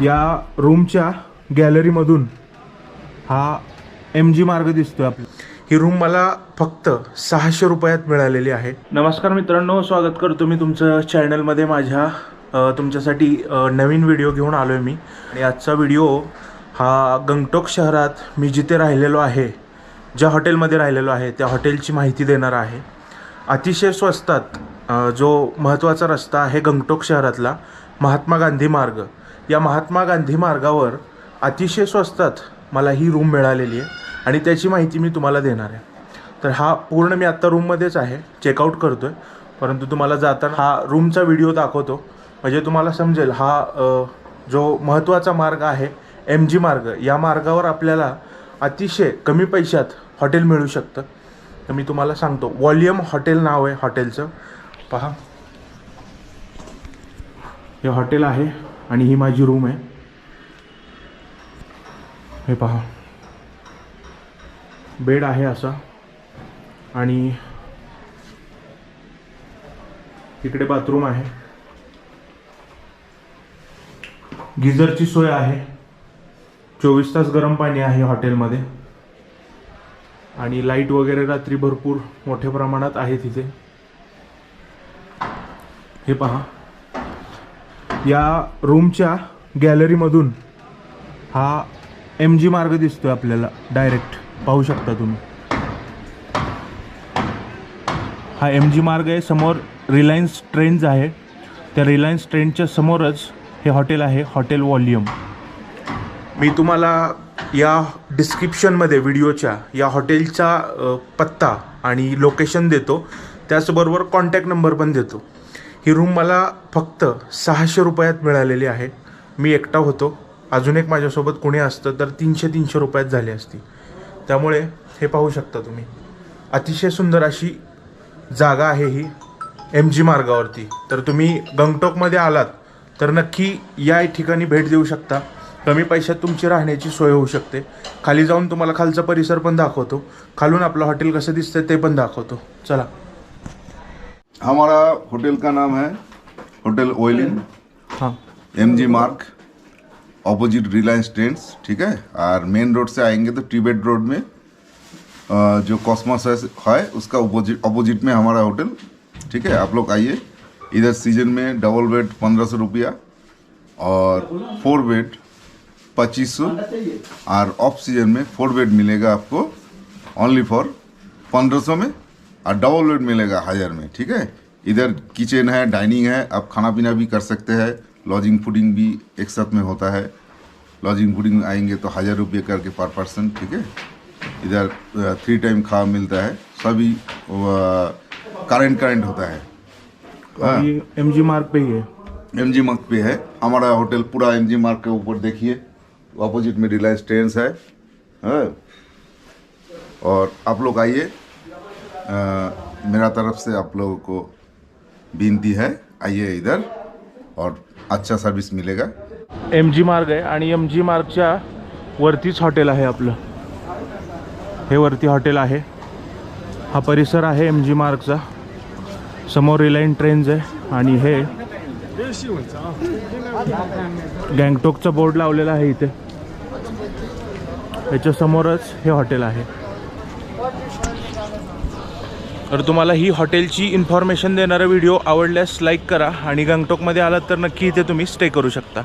या रूमच्या गॅलरीमधून हा M G मार्ग दिसतोय आपल्याला ही रूम मला फक्त सहाशे रुपयात मिळालेली आहे. नमस्कार मित्रांनो स्वागत करतो मी तुमचं चॅनलमध्ये माझ्या तुमच्यासाठी नवीन व्हिडिओ घेऊन आलो आहे मी. आणि आजचा व्हिडिओ हा गंगटोक शहरात मी जिथे राहिलेलो आहे ज्या हॉटेलमध्ये राहिलेलो आहे त्या हॉटेलची माहिती देणार आहे. अतिशय स्वस्तात जो महत्त्वाचा रस्ता आहे गंगटोक शहरातला महात्मा गांधी मार्ग. या महात्मा गांधी मार्गावर अतिशय स्वस्तात मला ही रूम मिळालेली आहे आणि त्याची माहिती मी तुम्हाला देणार आहे. तर हा पूर्ण मी आत्ता रूममध्येच आहे. चेकआउट करतो आहे परंतु तुम्हाला जाताना हा रूमचा व्हिडिओ दाखवतो. म्हणजे तुम्हाला समजेल हा जो महत्त्वाचा मार्ग आहे एम जी मार्ग या मार्गावर आपल्याला अतिशय कमी पैशात हॉटेल मिळू शकतं. तर मी तुम्हाला सांगतो वॉल्युम हॉटेल नाव आहे हॉटेलचं. पहा. हे हॉटेल आहे. आणि ही माझी रूम आहे. हे पहा. बेड आहे असा. आणि इकडे बाथरूम आहे. गिझरची सोय आहे. चोवीस तास गरम पाणी आहे हॉटेलमध्ये. आणि लाइट वगैरे रात्री भरपूर मोठ्या प्रमाणात आहे तिथे. हे पहा. या रूमच्या गॅलरीमधून हा एम जी मार्ग दिसतो आहे आपल्याला. डायरेक्ट पाहू शकता तुम्ही. हा एम जी मार्ग आहे. समोर रिलायन्स ट्रेंड्स आहे. त्या रिलायन्स ट्रेंडच्या समोरच हे हॉटेल आहे. Hotel volume. मी तुम्हाला या डिस्क्रिप्शनमध्ये व्हिडिओच्या या हॉटेलचा पत्ता आणि लोकेशन देतो. त्याचबरोबर कॉन्टॅक्ट नंबर पण देतो. ही रूम मला फक्त सहाशे रुपयात मिळालेली आहे. मी एकटा होतो. अजून एक माझ्यासोबत कोणी असतं तर तीनशे तीनशे रुपयात झाली असती. त्यामुळे हे पाहू शकता तुम्ही. अतिशय सुंदर अशी जागा आहे ही एम जी मार्गावरती. तर तुम्ही गंगटोकमध्ये आलात तर नक्की या ठिकाणी भेट देऊ शकता. कमी पैशात तुमची राहण्याची सोय होऊ शकते. खाली जाऊन तुम्हाला खालचा परिसर पण दाखवतो. खालून आपलं हॉटेल कसं दिसतं ते पण दाखवतो. चला. हमारा होटल का नाम है होटल ओइलिन हाँ। M G Marg opposite Reliance Trends ठीक है? और मेन रोड से आएँगे तो टिबेट रोड में जो कॉस्मोस है, है उसका अपोजिट अपोजिट में हमारा होटल ठीक है? आप लोग आइए। इधर सीज़न में डबल बेड पंद्रह सौ रुपया और फोर बेड पच्चीस सौ और ऑफ़ सीज़न में फोर बेड मिलेगा आपको ओनली फॉर पंद्रह सौ में। और डबल बेड मिलेगा हज़ार में ठीक है? इधर किचन है डाइनिंग है आप खाना पीना भी कर सकते हैं। लॉजिंग फूडिंग भी एक साथ में होता है। लॉजिंग फूडिंग आएँगे तो हज़ार रुपये करके पर पर्सन ठीक है? इधर थ्री टाइम खाना मिलता है। सभी करेंट करेंट होता है। एम जी मार्ग पे ही है। एम जी मार्ग पे है। हमारा होटल पूरा एम जी मार्ग के ऊपर देखिए। अपोजिट में रिलायंस ट्रेंड्स है। हाँ। और आप लोग आइए। मेरा तरफ से आप लोगों को विनती है आइए इधर और अच्छा सर्विस मिलेगा। एम जी मार्ग आहे आणि एम जी मार्गच्या वरतीच हॉटेल आहे आपलं. हे वरती हॉटेल आहे. हा परिसर आहे एम जी मार्गचा. समोर रिलायन्स ट्रेन्स आहे आणि हे गँगटोकचा बोर्ड लावलेला आहे इथे. याच्यासमोरच हे हॉटेल आहे. तर तुम्हाला ही हॉटेलची इन्फॉर्मेशन देणारा व्हिडिओ आवडल्यास लाईक करा आणि गंगटोकमध्ये आलात तर नक्की इथे तुम्ही स्टे करू शकता.